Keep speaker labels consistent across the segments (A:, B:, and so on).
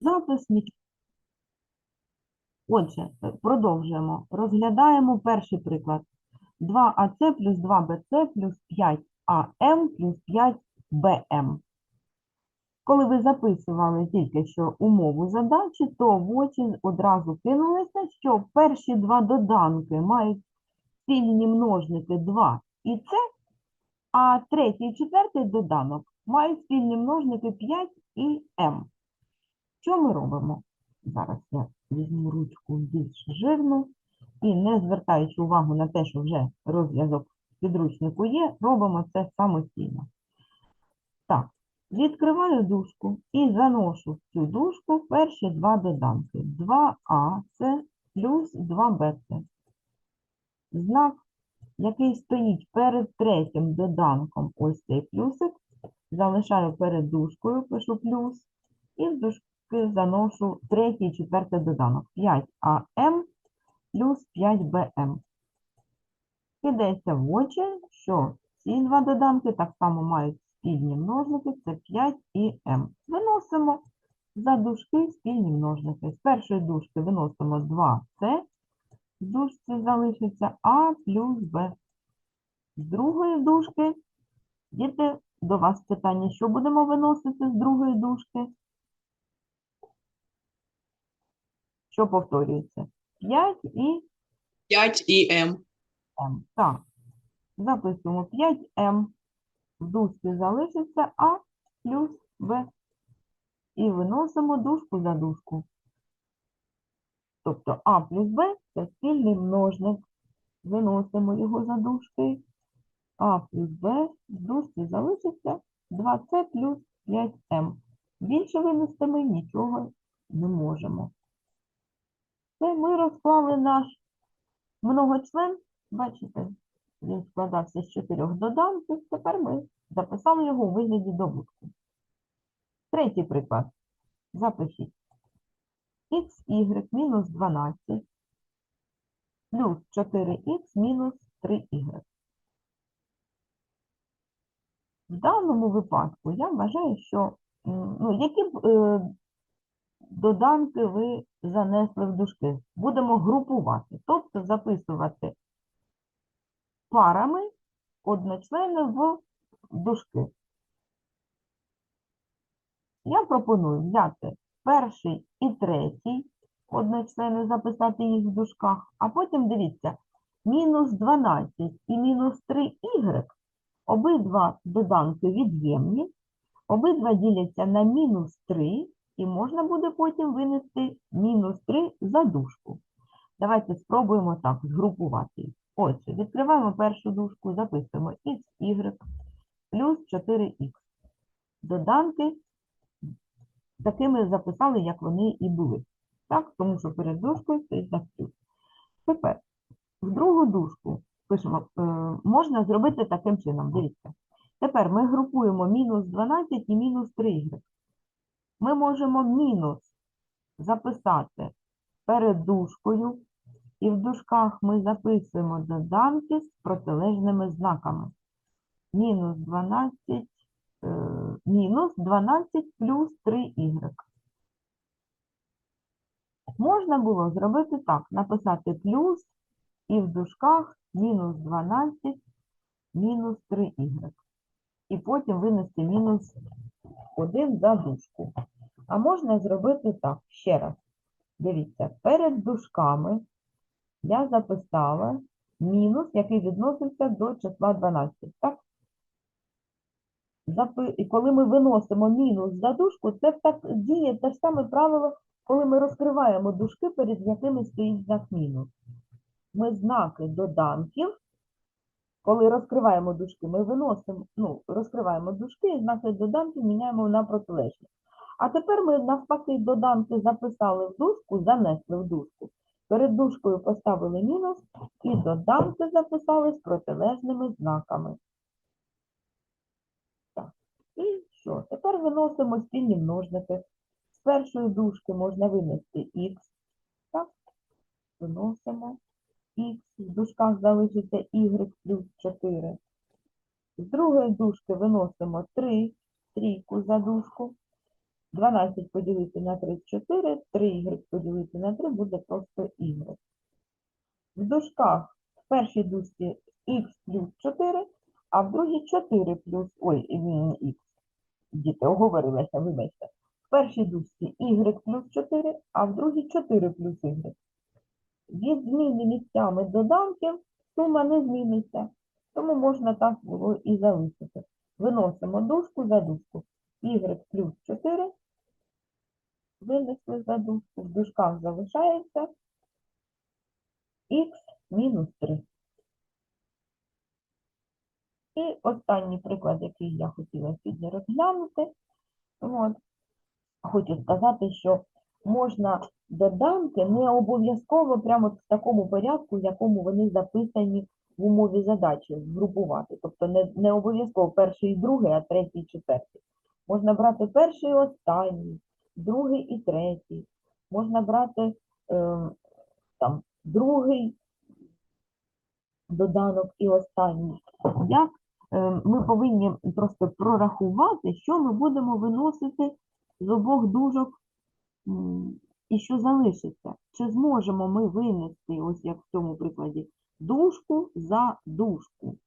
A: Запис Отже, е, продовжуємо. Розглядаємо перший приклад. 2АЦ плюс 2БЦ плюс 5АМ плюс 5БМ. Коли ви записували тільки що умову задачі, то в очі одразу кинулося, що перші два доданки мають спільні множники 2 і С, а третій і четвертий доданок мають спільні множники 5 і М. Що ми робимо? Зараз я візьму ручку більш жирну і, не звертаючи увагу на те, що вже розв'язок підручнику є, робимо це самостійно. Так, відкриваю дужку і заношу в цю дужку перші два доданки. 2а це плюс 2б це. Знак, який стоїть перед третім доданком, ось цей плюсик, залишаю перед дужкою, пишу плюс, і в дужки заношу третій і четвертий доданок. 5АМ плюс 5БМ. Кидається в очі, що ці два доданки так само мають спільні множники, це 5 і М. Виносимо за дужки спільні множники. З першої дужки виносимо 2С, в дужці залишиться А плюс Б. З другої дужки, діти, до вас питання, що будемо виносити з другої дужки? Що повторюється? 5 і
B: 5 і М.
A: М. Так, записуємо 5М. В дужці залишиться А плюс Б. І виносимо дужку за дужку. Тобто А плюс Б це спільний множник. Виносимо його за дужки. А плюс Б в дужці залишиться 2С плюс 5М. Більше винести ми нічого не можемо. Це ми розклали наш многочлен. Бачите, він складався з чотирьох доданків. Тепер ми записали його у вигляді добутку. Третій приклад. Запишіть. xy мінус 12 плюс 4х мінус 3y. В даному випадку я вважаю, що ну, які б е, доданки ви занесли в дужки. Будемо групувати, тобто записувати парами одночлени в дужки. Я пропоную взяти перший і третій одночлени, записати їх в дужках, а потім дивіться, мінус 12 і мінус 3y, обидва доданки від'ємні, обидва діляться на мінус 3, і можна буде потім винести мінус 3 за дужку. Давайте спробуємо так згрупувати. Отже, відкриваємо першу дужку, записуємо xy плюс 4х. Доданки такими записали, як вони і були. Так, тому що перед дужкою стоїть знак плюс. Тепер в другу дужку пишемо, е, можна зробити таким чином. Дивіться. Тепер ми групуємо мінус 12 і мінус 3y. Ми можемо мінус записати перед дужкою, і в дужках ми записуємо доданки з протилежними знаками. Мінус 12, е, мінус 12 плюс 3y. Можна було зробити так, написати плюс і в дужках мінус 12 мінус 3y. І потім винести мінус 1 за дужку. А можна зробити так, ще раз. Дивіться, перед дужками я записала мінус, який відносився до числа 12. Так? І коли ми виносимо мінус за дужку, це так діє те ж саме правило, коли ми розкриваємо дужки, перед якими стоїть знак мінус. Ми знаки доданків, коли розкриваємо дужки, ми виносимо, ну, розкриваємо дужки і знаки доданків міняємо на протилежні. А тепер ми навпаки доданки записали в дужку, занесли в дужку. Перед дужкою поставили мінус і доданки записали з протилежними знаками. Так. І що? Тепер виносимо спільні множники. З першої дужки можна винести х. Так, виносимо х. В дужках залишиться y плюс 4. З другої дужки виносимо 3, трійку за дужку. 12 поділити на 34, 3y поділити на 3 буде просто y. В дужках в першій дужці x плюс 4, а в другій 4 плюс, ой, х. Діти, оговорилася, вибачте. В першій дужці y плюс 4, а в другій 4 плюс y. Від зміни місцями доданків сума не зміниться, тому можна так було і залишити. Виносимо дужку за дужку. y плюс 4 винесли за дужку, в дужках залишається х мінус 3. І останній приклад, який я хотіла сьогодні розглянути. От. Хочу сказати, що можна доданки не обов'язково прямо в такому порядку, в якому вони записані в умові задачі, згрупувати. Тобто не, не обов'язково перший і другий, а третій і четвертий. Можна брати перший і останній, другий і третій. Можна брати е, там, другий доданок і останній. Як е, ми повинні просто прорахувати, що ми будемо виносити з обох дужок і що залишиться. Чи зможемо ми винести, ось як в цьому прикладі, дужку за дужку?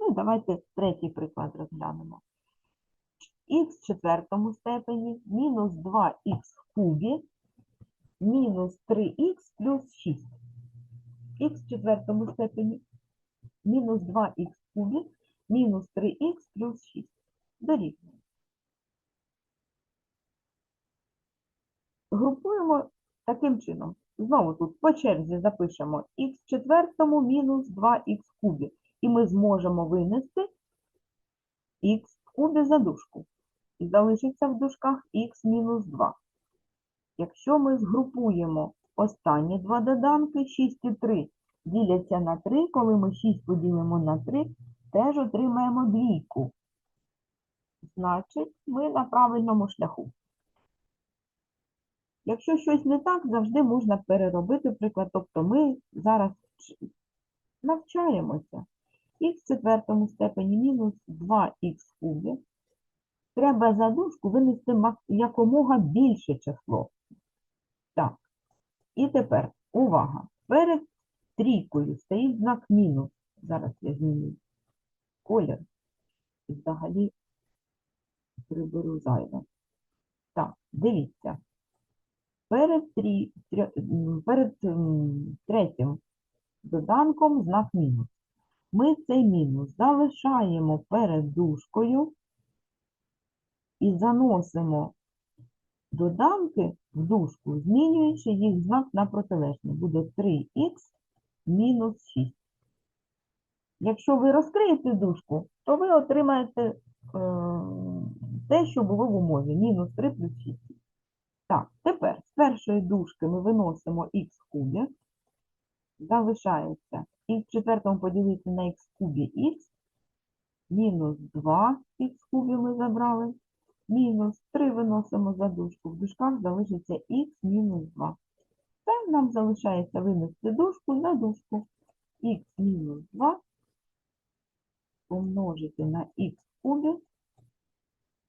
A: Ну, давайте третій приклад розглянемо. х в четвертому степені мінус 2х в кубі мінус 3х плюс 6. х в четвертому степені мінус 2х в кубі мінус 3х плюс 6. Дорівнює. Групуємо таким чином. Знову тут по черзі запишемо х в четвертому мінус 2х в кубі. І ми зможемо винести х кубі за дужку. І залишиться в дужках х мінус 2. Якщо ми згрупуємо останні два доданки, 6 і 3 діляться на 3, коли ми 6 поділимо на 3, теж отримаємо двійку. Значить, ми на правильному шляху. Якщо щось не так, завжди можна переробити приклад. Тобто ми зараз навчаємося. Х в четвертому степені мінус 2х в кубі. Треба за дужку винести якомога більше число. Так. І тепер, увага, перед трійкою стоїть знак мінус. Зараз я зміню колір. І взагалі приберу зайве. Так, дивіться. Перед, трі, м, перед третім доданком знак мінус. Ми цей мінус залишаємо перед дужкою і заносимо доданки в дужку, змінюючи їх знак на протилежний. Буде 3х мінус 6. Якщо ви розкриєте дужку, то ви отримаєте е, те, що було в умові, мінус 3 плюс 6. Так, тепер з першої дужки ми виносимо х в кубі, залишається х в четвертому поділити на х кубі х, мінус 2 х в кубі ми забрали, мінус 3 виносимо за дужку, в дужках залишиться х мінус 2. Це нам залишається винести дужку за дужку. х мінус 2 помножити на х в кубі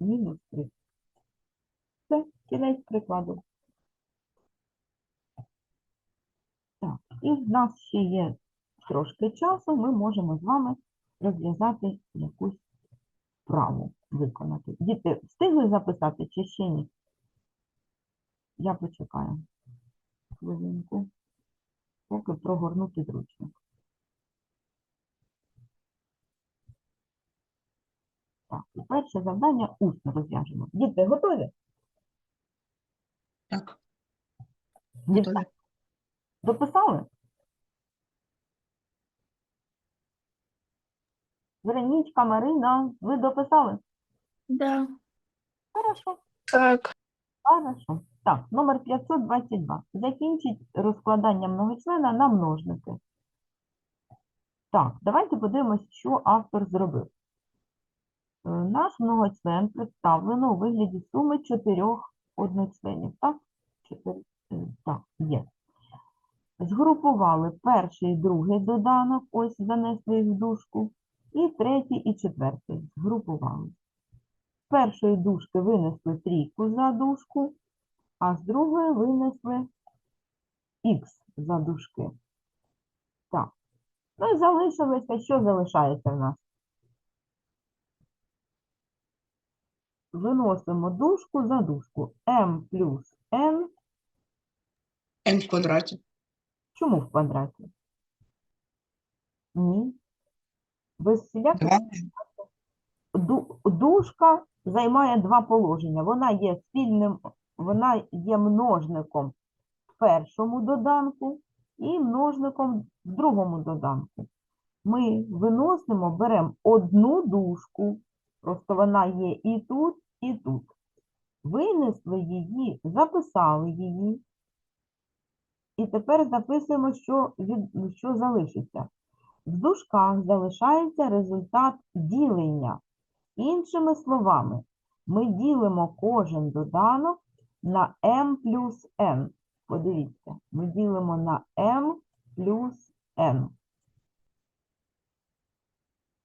A: мінус 3. Це кінець прикладу. Так, і в нас ще є трошки часу, ми можемо з вами розв'язати якусь вправу виконати. Діти, встигли записати чи ще ні? Я почекаю хвилинку, поки прогорну підручник. Так, перше завдання усно розв'яжемо. Діти, готові?
B: Так. Готові.
A: Дописали? Веронічка, Марина, ви дописали?
C: Да.
A: Хорошо,
C: Так.
A: хорошо. Так, номер 522. Закінчіть розкладання многочлена на множники. Так, давайте подивимось, що автор зробив. Е, Наш многочлен представлено у вигляді суми чотирьох одночленів. Так? Е, так, є. Згрупували перший і другий доданок, ось занесли їх в дужку, і третій і четвертий згрупували. З першої дужки винесли трійку за дужку, а з другої винесли х за дужки. Так. Ну і залишилося, що залишається в нас? Виносимо дужку за дужку. m плюс n.
B: М в квадраті.
A: Чому в квадраті? Ні. Без всіляких
B: Два.
A: дужка займає два положення. Вона є спільним, вона є множником в першому доданку і множником в другому доданку. Ми виносимо, беремо одну дужку, просто вона є і тут, і тут. Винесли її, записали її. І тепер записуємо, що, від, що залишиться. В дужках залишається результат ділення. Іншими словами, ми ділимо кожен доданок на m плюс n. Подивіться, ми ділимо на m плюс n.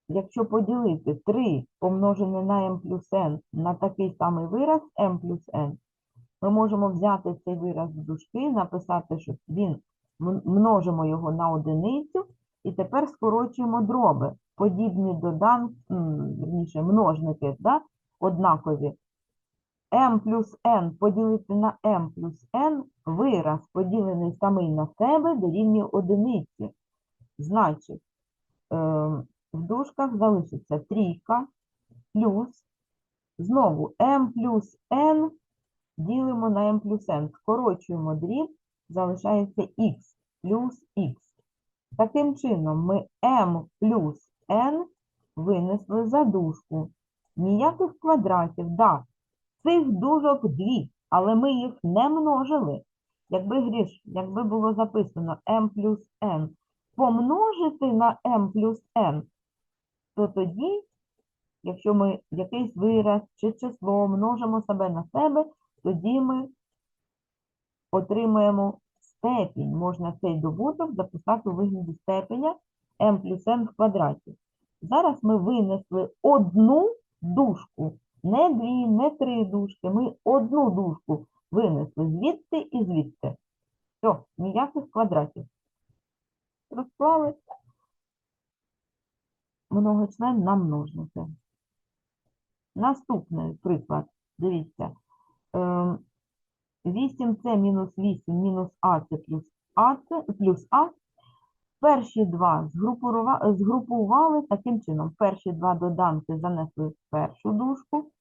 A: Якщо поділити 3 помножене на m плюс n на такий самий вираз m плюс n, ми можемо взяти цей вираз в дужки, написати, що він множимо його на одиницю, і тепер скорочуємо дроби. Подібні додан, м, вірніше, множники, да? однакові. m плюс n поділити на m плюс n, вираз, поділений самий на себе, дорівнює одиниці. Значить, е, в дужках залишиться трійка плюс, знову m плюс n ділимо на m плюс n, скорочуємо дріб, залишається x плюс x. Таким чином, ми m плюс n винесли за дужку. Ніяких квадратів, да, цих дужок дві, але ми їх не множили. Якби гріш, якби було записано m плюс n помножити на m плюс n, то тоді, якщо ми якийсь вираз чи число множимо себе на себе, тоді ми отримаємо степінь. Можна цей добуток записати у вигляді степеня m плюс n в квадраті. Зараз ми винесли одну дужку, не дві, не три дужки. Ми одну дужку винесли звідти і звідти. Все, ніяких квадратів. Розклали многочлен на множники. Наступний приклад. Дивіться. Ем, 8c мінус 8 мінус ac плюс ac плюс а. Перші два згрупували таким чином. Перші два доданки занесли першу дужку,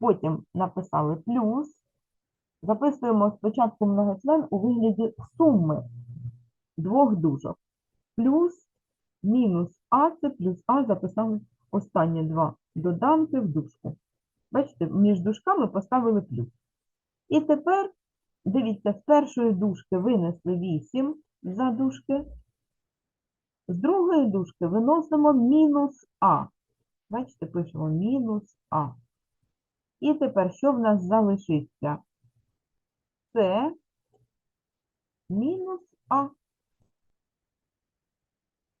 A: потім написали плюс. Записуємо спочатку многочлен у вигляді суми двох дужок. Плюс, мінус АЦ плюс А записали останні два доданки в дужку. Бачите, між дужками поставили плюс. І тепер, дивіться, з першої дужки винесли 8 за дужки, з другої дужки виносимо мінус А. Бачите, пишемо мінус А. І тепер що в нас залишиться? Це мінус А.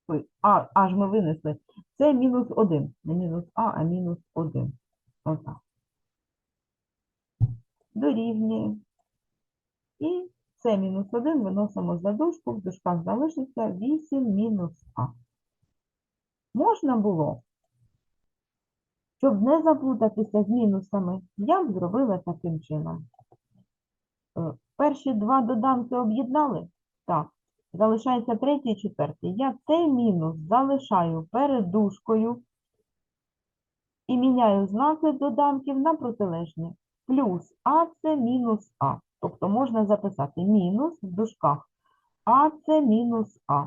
A: Ой, А, аж ми винесли. Це мінус 1. Не мінус А, а мінус 1. Отак. Дорівнює. І це мінус 1 виносимо за дужку, в дужках залишиться 8 мінус А. Можна було, щоб не заплутатися з мінусами, я б зробила таким чином. Е, Перші два доданки об'єднали? Так. Залишається третій і четвертий. Я цей мінус залишаю перед дужкою і міняю знаки доданків на протилежні. Плюс А це мінус А. Тобто можна записати мінус в дужках. А це мінус А.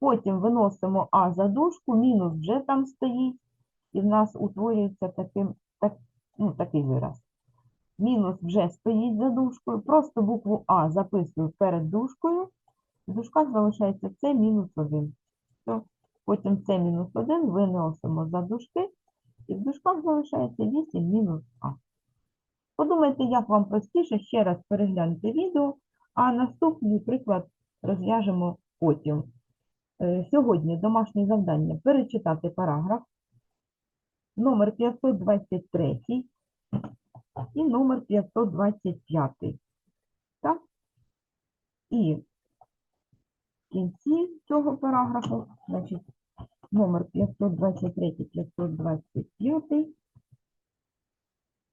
A: Потім виносимо А за дужку, мінус вже там стоїть, і в нас утворюється таким, так, ну, такий вираз. Мінус вже стоїть за дужкою, просто букву А записую перед дужкою, в дужках залишається С мінус 1. Потім С мінус 1 виносимо за дужки, і в дужках залишається 8 мінус А. Подумайте, як вам простіше, ще раз перегляньте відео, а наступний приклад розв'яжемо потім. Е, Сьогодні домашнє завдання перечитати параграф, номер 523 і номер 525. Так? І в кінці цього параграфу, значить, номер 523, 525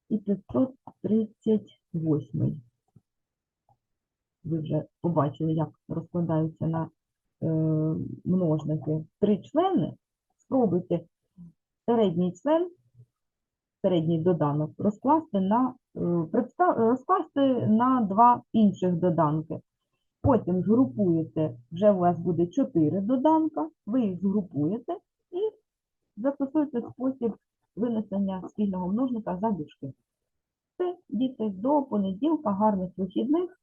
A: і 538. Ви вже побачили, як розкладаються на е, множники три члени. Спробуйте середній член, середній доданок розкласти на, е, розкласти на два інших доданки. Потім згрупуєте, вже у вас буде 4 доданка, ви їх згрупуєте і застосуєте спосіб винесення спільного множника за дужки. Все, діти, до понеділка, гарних вихідних.